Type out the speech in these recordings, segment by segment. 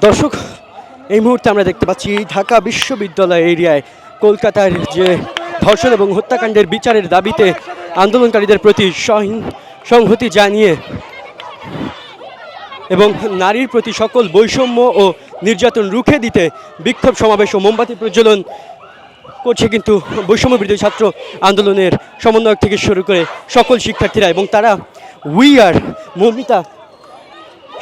দর্শক, এই মুহূর্তে আমরা দেখতে পাচ্ছি ঢাকা বিশ্ববিদ্যালয় এরিয়ায় কলকাতার যে ধর্ষণ এবং হত্যাকাণ্ডের বিচারের দাবিতে আন্দোলনকারীদের প্রতি সহিং- সংহতি জানিয়ে এবং নারীর প্রতি সকল বৈষম্য ও নির্যাতন রুখে দিতে বিক্ষোভ সমাবেশ ও মোমবাতি প্রজ্বলন করছে কিন্তু বৈষম্য বিরোধী ছাত্র আন্দোলনের সমন্বয়ক থেকে শুরু করে সকল শিক্ষার্থীরা এবং তারা উই আর মমিতা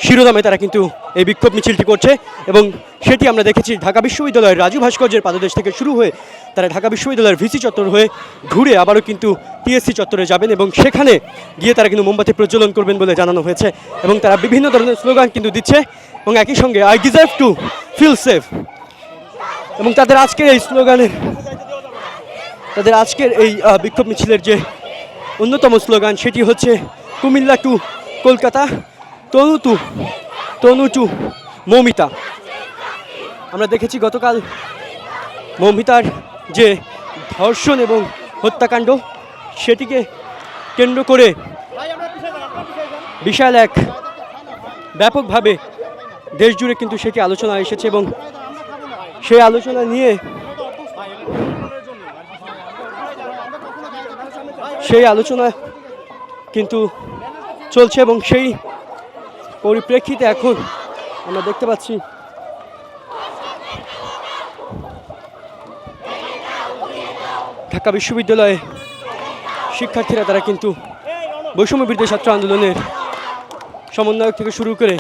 শিরোনামে তারা কিন্তু এই বিক্ষোভ মিছিলটি করছে এবং সেটি আমরা দেখেছি ঢাকা বিশ্ববিদ্যালয়ের রাজু ভাস্কর্যের পাদদেশ থেকে শুরু হয়ে তারা ঢাকা বিশ্ববিদ্যালয়ের ভিসি চত্বর হয়ে ঘুরে আবারও কিন্তু টিএসসি চত্বরে যাবেন এবং সেখানে গিয়ে তারা কিন্তু মোমবাতি প্রজ্বলন করবেন বলে জানানো হয়েছে এবং তারা বিভিন্ন ধরনের স্লোগান কিন্তু দিচ্ছে এবং একই সঙ্গে I deserve to feel safe এবং তাদের আজকের এই স্লোগানের, তাদের আজকের এই বিক্ষোভ মিছিলের যে অন্যতম স্লোগান সেটি হচ্ছে Comilla to Kolkata. Tanu to Tanu to Moumita. আমরা দেখেছি গতকাল মৌমিতার যে ধর্ষণ এবং হত্যাকাণ্ড, সেটিকে কেন্দ্র করে বিশাল এক ব্যাপকভাবে দেশ জুড়ে কিন্তু সেটি আলোচনা এসেছে এবং সেই আলোচনা নিয়ে সেই আলোচনা কিন্তু চলছে এবং সেই পরিপ্রেক্ষিতে এখন আমরা দেখতে পাচ্ছি ঢাকা বিশ্ববিদ্যালয়ে শিক্ষার্থীরা তারা কিন্তু বৈষম্য বিরোধী ছাত্র আন্দোলনের সমন্বয়ক থেকে শুরু করে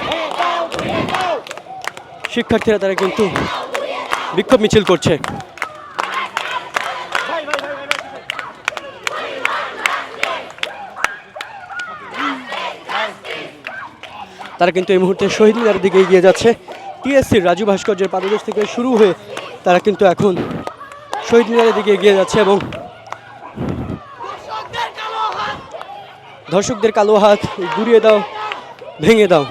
শিক্ষার্থীরা তারা কিন্তু বিক্ষোভ মিছিল করছে। তারা কিন্তু এই মুহূর্তে শহীদ মিনারের দিকে এগিয়ে যাচ্ছে। টিএসসির রাজু ভাস্কর্যের পাদদেশ থেকে শুরু হয়ে তারা কিন্তু এখন শহীদ মিনারের দিকে এগিয়ে যাচ্ছে এবং ধর্ষকদের কালো হাত গুড়িয়ে দাও, ভেঙে দাও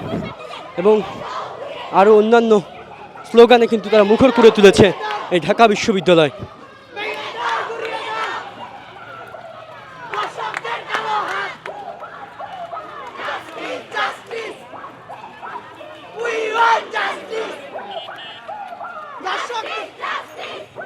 এবং আরও অন্যান্য স্লোগানে কিন্তু তারা মুখর করে তুলেছে এই ঢাকা বিশ্ববিদ্যালয়। Injustice!